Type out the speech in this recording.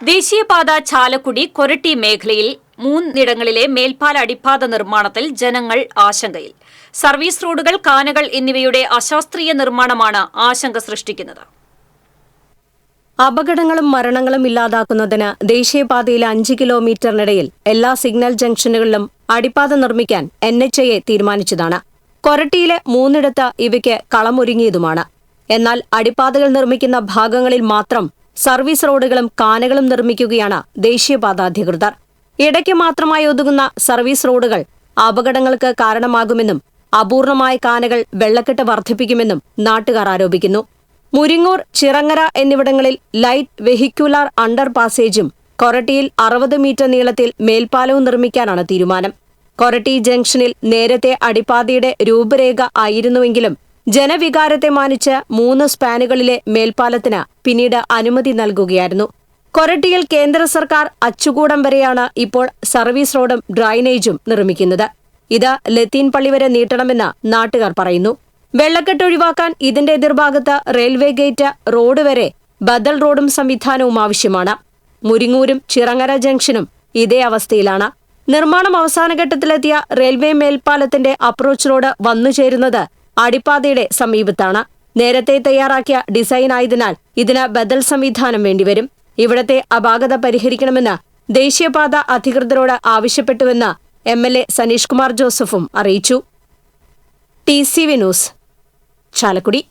ദേശീയപാത ചാലക്കുടി കൊരട്ടി മേഖലയിൽ മൂന്നിടങ്ങളിലെ മേൽപ്പാല അടിപ്പാത നിർമ്മാണത്തിൽ ജനങ്ങൾ ആശങ്കയിൽ. സർവീസ് റോഡുകൾ കാനകൾ എന്നിവയുടെ അശാസ്ത്രീയ നിർമ്മാണമാണ് ആശങ്ക സൃഷ്ടിക്കുന്നത്. അപകടങ്ങളും മരണങ്ങളും ഇല്ലാതാക്കുന്നതിന് ദേശീയപാതയിലെ അഞ്ച് കിലോമീറ്ററിനിടയിൽ എല്ലാ സിഗ്നൽ ജംഗ്ഷനുകളിലും അടിപ്പാത നിർമ്മിക്കാൻ എൻ എച്ച് എ തീരുമാനിച്ചതാണ്. കൊരട്ടിയിലെ മൂന്നിടത്ത് ഇവയ്ക്ക് കളമൊരുങ്ങിയതുമാണ്. എന്നാൽ അടിപ്പാതകൾ നിർമ്മിക്കുന്ന ഭാഗങ്ങളിൽ മാത്രം സർവീസ് റോഡുകളും കാനകളും നിർമ്മിക്കുകയാണ് ദേശീയപാത അധികൃതർ. ഇടയ്ക്ക് മാത്രമായി ഒതുങ്ങുന്ന സർവീസ് റോഡുകൾ അപകടങ്ങൾക്ക് കാരണമാകുമെന്നും അപൂർണമായ കാനകൾ വെള്ളക്കെട്ട് വർദ്ധിപ്പിക്കുമെന്നും നാട്ടുകാർ ആരോപിക്കുന്നു. മുരിങ്ങൂർ ചിറങ്ങര എന്നിവിടങ്ങളിൽ ലൈറ്റ് വെഹിക്കുലാർ അണ്ടർ പാസേജും കൊരട്ടിയിൽ അറുപത് മീറ്റർ നീളത്തിൽ മേൽപ്പാലവും നിർമ്മിക്കാനാണ് തീരുമാനം. കൊരട്ടി ജംഗ്ഷനിൽ നേരത്തെ അടിപ്പാതയുടെ രൂപരേഖ ആയിരുന്നുവെങ്കിലും ജനവികാരത്തെ മാനിച്ച് മൂന്ന് സ്പാനുകളിലെ മേൽപ്പാലത്തിന് പിന്നീട് അനുമതി നൽകുകയായിരുന്നു. കൊരട്ടിയിൽ കേന്ദ്ര സർക്കാർ അച്ചുകൂടം വരെയാണ് ഇപ്പോൾ സർവീസ് റോഡും ഡ്രൈനേജും നിർമ്മിക്കുന്നത്. ഇത് ലത്തീൻ പള്ളി വരെ നീട്ടണമെന്ന് നാട്ടുകാർ പറയുന്നു. വെള്ളക്കെട്ട് ഒഴിവാക്കാൻ ഇതിന്റെ എതിർഭാഗത്ത് റെയിൽവേ ഗേറ്റ് റോഡ് വരെ ബദൽ റോഡും സംവിധാനവും ആവശ്യമാണ്. മുരിങ്ങൂരും ചിറങ്ങര ജംഗ്ഷനും ഇതേ അവസ്ഥയിലാണ്. നിർമ്മാണം അവസാന ഘട്ടത്തിലെത്തിയ റെയിൽവേ മേൽപ്പാലത്തിന്റെ അപ്രോച്ച് റോഡ് വന്നുചേരുന്നത് അടിപ്പാതയുടെ സമീപത്താണ്. നേരത്തെ തയ്യാറാക്കിയ ഡിസൈൻ ആയതിനാൽ ഇതിന് ബദൽ സംവിധാനം വേണ്ടിവരും. ഇവിടത്തെ അപാകത പരിഹരിക്കണമെന്ന് ദേശീയപാത അധികൃതരോട് ആവശ്യപ്പെട്ടുവെന്ന് M L A Saneesh Kumar ജോസഫും അറിയിച്ചു. T C V news Chalakudy.